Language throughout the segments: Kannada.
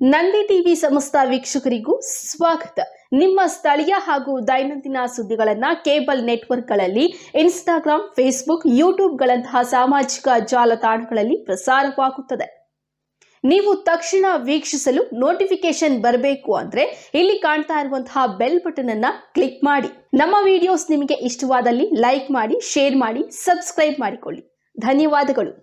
ನಂದಿ ಟಿವಿ ಸಮಸ್ತ ವೀಕ್ಷಕರಿಗೂ ಸ್ವಾಗತ. ನಿಮ್ಮ ಸ್ಥಳೀಯ ಹಾಗೂ ದೈನಂದಿನ ಸುದ್ದಿಗಳನ್ನು ಕೇಬಲ್ ನೆಟ್ವರ್ಕ್ಗಳಲ್ಲಿ, ಇನ್ಸ್ಟಾಗ್ರಾಮ್, ಫೇಸ್ಬುಕ್, ಯೂಟ್ಯೂಬ್ಗಳಂತಹ ಸಾಮಾಜಿಕ ಜಾಲತಾಣಗಳಲ್ಲಿ ಪ್ರಸಾರವಾಗುತ್ತದೆ. ನೀವು ತಕ್ಷಣ ವೀಕ್ಷಿಸಲು ನೋಟಿಫಿಕೇಶನ್ ಬರಬೇಕು ಅಂದ್ರೆ ಇಲ್ಲಿ ಕಾಣ್ತಾ ಇರುವಂತಹ ಬೆಲ್ ಬಟನ್ ಅನ್ನ ಕ್ಲಿಕ್ ಮಾಡಿ. ನಮ್ಮ ವಿಡಿಯೋಸ್ ನಿಮಗೆ ಇಷ್ಟವಾದಲ್ಲಿ ಲೈಕ್ ಮಾಡಿ, ಶೇರ್ ಮಾಡಿ, ಸಬ್ಸ್ಕ್ರೈಬ್ ಮಾಡಿಕೊಳ್ಳಿ. ಧನ್ಯವಾದಗಳು.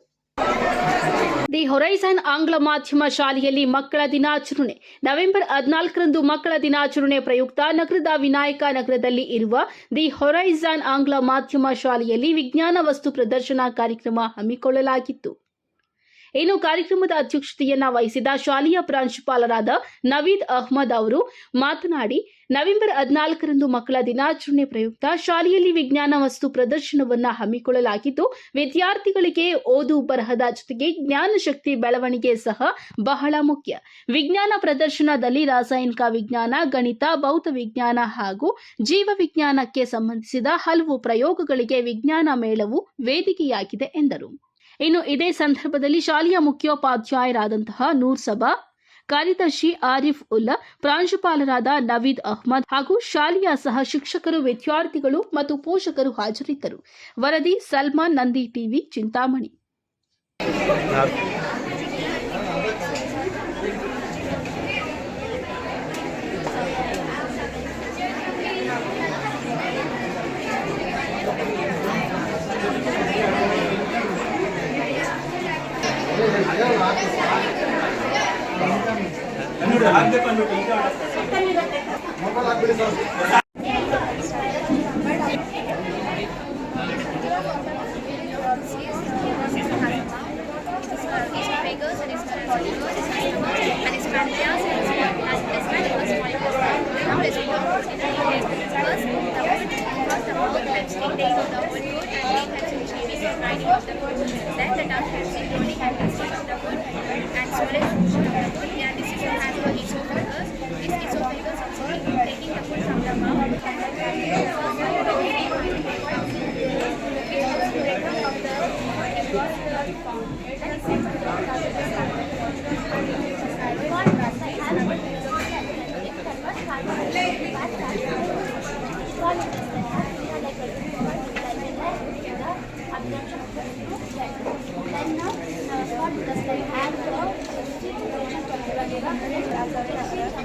ದಿ ಹೊರೈಸನ್ ಆಂಗ್ಲ ಮಾಧ್ಯಮ ಶಾಲೆಯಲ್ಲಿ ಮಕ್ಕಳ ದಿನಾಚರಣೆ. ನವೆಂಬರ್ ಹದಿನಾಲ್ಕರಂದು ಮಕ್ಕಳ ದಿನಾಚರಣೆ ಪ್ರಯುಕ್ತ ನಗರದ ವಿನಾಯಕ ನಗರದಲ್ಲಿ ಇರುವ ದಿ ಹೊರೈಸನ್ ಆಂಗ್ಲ ಮಾಧ್ಯಮ ಶಾಲೆಯಲ್ಲಿ ವಿಜ್ಞಾನ ವಸ್ತು ಪ್ರದರ್ಶನ ಕಾರ್ಯಕ್ರಮ ಹಮ್ಮಿಕೊಳ್ಳಲಾಗಿತ್ತು. ಇನ್ನು ಕಾರ್ಯಕ್ರಮದ ಅಧ್ಯಕ್ಷತೆಯನ್ನ ವಹಿಸಿದ ಶಾಲೆಯ ಪ್ರಾಂಶುಪಾಲರಾದ ನವೀದ್ ಅಹ್ಮದ್ ಅವರು ಮಾತನಾಡಿ, ನವೆಂಬರ್ ಹದಿನಾಲ್ಕರಂದು ಮಕ್ಕಳ ದಿನಾಚರಣೆ ಪ್ರಯುಕ್ತ ಶಾಲೆಯಲ್ಲಿ ವಿಜ್ಞಾನ ವಸ್ತು ಪ್ರದರ್ಶನವನ್ನ ಹಮ್ಮಿಕೊಳ್ಳಲಾಗಿದ್ದು, ವಿದ್ಯಾರ್ಥಿಗಳಿಗೆ ಓದು ಬರಹದ ಜೊತೆಗೆ ಜ್ಞಾನ ಶಕ್ತಿ ಬೆಳವಣಿಗೆ ಸಹ ಬಹಳ ಮುಖ್ಯ. ವಿಜ್ಞಾನ ಪ್ರದರ್ಶನದಲ್ಲಿ ರಾಸಾಯನಿಕ ವಿಜ್ಞಾನ, ಗಣಿತ, ಭೌತ ವಿಜ್ಞಾನ ಹಾಗೂ ಜೀವ ವಿಜ್ಞಾನಕ್ಕೆ ಸಂಬಂಧಿಸಿದ ಹಲವು ಪ್ರಯೋಗಗಳಿಗೆ ವಿಜ್ಞಾನ ಮೇಳವು ವೇದಿಕೆಯಾಗಿದೆ ಎಂದರು. ಇನ್ನು ಇದೇ ಸಂದರ್ಭದಲ್ಲಿ ಶಾಲೆಯ ಮುಖ್ಯೋಪಾಧ್ಯಾಯರಾದಂತಹ ನೂರ್ ಸಬಾ ಕಾರ್ಯದರ್ಶಿ ಆರಿಫ್ ಉಲ್ಲಾ, ಪ್ರಾಂಶುಪಾಲರಾದ ನವೀದ್ ಅಹ್ಮದ್ ಹಾಗೂ ಶಾಲೆಯ ಸಹ ಶಿಕ್ಷಕರು, ವಿದ್ಯಾರ್ಥಿಗಳು ಮತ್ತು ಪೋಷಕರು ಹಾಜರಿದ್ದರು. ವರದಿ ಸಲ್ಮಾನ್ ನಂದಿ ಟಿವಿ, ಚಿಂತಾಮಣಿ. అందుకే పన్ను ఇంకా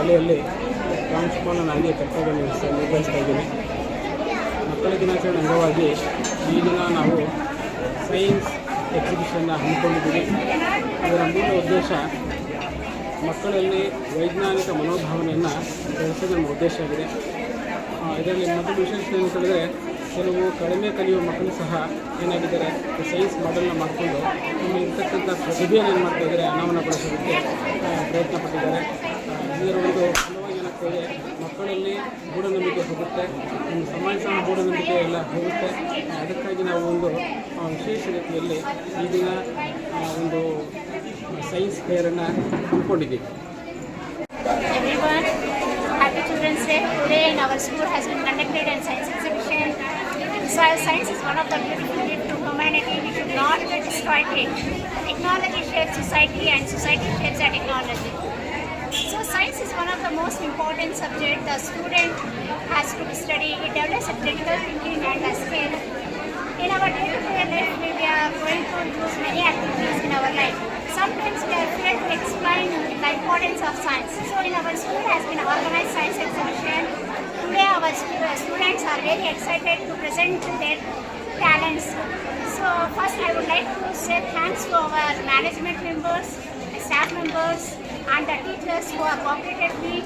ನಾನು ಶಾಲೆಯಲ್ಲಿ ಪ್ರಾಂಶುಪಾಲನಾಗಿ ಕರ್ತವ್ಯ ನಿರ್ವಹಿಸ ನಿರ್ವಹಿಸ್ತಾ ಇದ್ದೀನಿ. ಮಕ್ಕಳ ದಿನಾಚರಣೆ ಅಂಗವಾಗಿ ಈ ದಿನ ನಾವು ಸೈನ್ಸ್ ಎಕ್ಸಿಬಿಷನ್ನ ಹಮ್ಮಿಕೊಂಡಿದ್ದೀವಿ. ಇದರ ಮೂಲ ಉದ್ದೇಶ ಮಕ್ಕಳಲ್ಲಿ ವೈಜ್ಞಾನಿಕ ಮನೋಭಾವನೆಯನ್ನು ಬೆಳೆಸೋದು ನಮ್ಮ ಉದ್ದೇಶ ಆಗಿದೆ. ಇದರಲ್ಲಿ ಮೊದಲು ವಿಶೇಷ ಏನು ಹೇಳಿದ್ರೆ ಕೆಲವು ಕಡಿಮೆ ಕಲಿಯುವ ಮಕ್ಕಳು ಸಹ ಏನಾಗಿದ್ದಾರೆ ಸೈನ್ಸ್ ಮಾಡೆಲ್ನ ಮಾಡಿಕೊಂಡು ಇರ್ತಕ್ಕಂಥ ಪ್ರತಿಭೆಯನ್ನು ಏನು ಮಾಡ್ತಾ ಇದ್ದಾರೆ, ಅನಾವರಣಗೊಳಿಸೋದಕ್ಕೆ ಪ್ರಯತ್ನ ಪಟ್ಟಿದ್ದಾರೆ ಆ, ಇದರ ಒಂದು ಫಲವಾಗಿ ಏನಾಗ್ತದೆ ಮಕ್ಕಳಲ್ಲಿ ಮೂಢನಂಬಿಕೆ ಹೋಗುತ್ತೆ ಒಂದು ಸಮಾಜ ಸಹ ಮೂಢನಂಬಿಕೆ ಎಲ್ಲ ಹೋಗುತ್ತೆ ಅದಕ್ಕಾಗಿ ನಾವು ಒಂದು ವಿಶೇಷ ರೀತಿಯಲ್ಲಿ ಈ ದಿನ ಒಂದು ಸೈನ್ಸ್ ಫೇರನ್ನು ಹಮ್ಮಿಕೊಂಡಿದ್ದೀವಿ. So science is one of the beautiful gifts to humanity. We should not it. Technology shapes society and society shapes our technology. Science is one of the most important subject the student has to study. It develops a critical thinking and a skill. In our day-to-day life, we are going use many activities in our life. Sometimes we are afraid to explain the importance of science. So in our school has been organized science exhibition. Today our uh, students are very excited to present their talents. So first I would like to say thanks to our management members, staff members and the teachers who cooperated me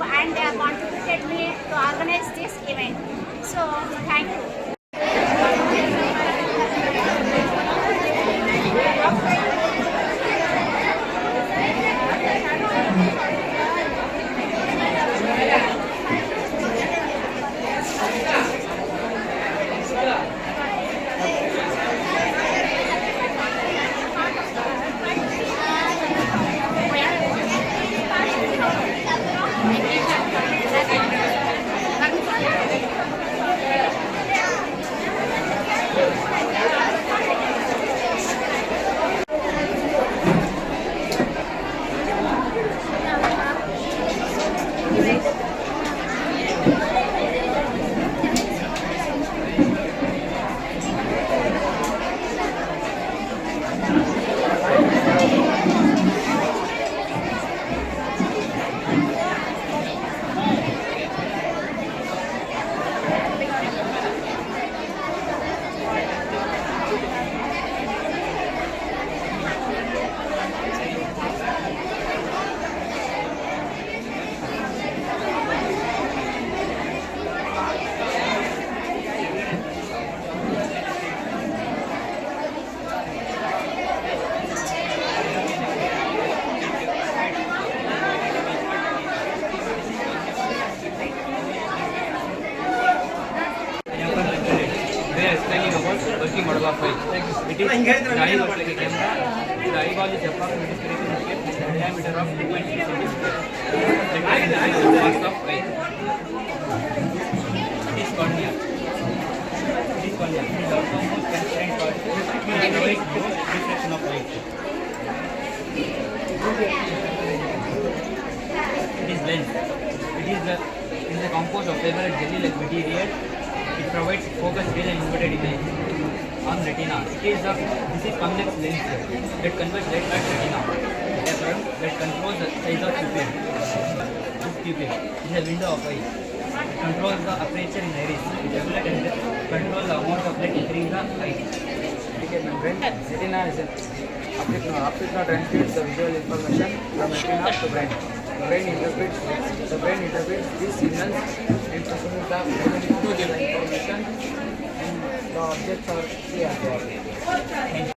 and contributed me to organize this event. So thank you. It is like a camera. The eyeball is approximately 3 centimeters diameter of 2.3 centimeters. The eye is the mass of eye. It is cornea. It is cornea. It is also transparent most reflection of light. It is lens. It is the it is a composed of and jelly-like material. It provides focus real and inverted image on retina. It is a this is convex lens that converts light at retina. Diaphragm that controls the size of pupil. This pupil is a window of eye. It controls the aperture in iris. It regulates controls the amount of light entering the eye. Retina is an optic nerve. Optic the visual information from retina to brain. The brain interprets the brain interprets these signals 哦，这个是啊。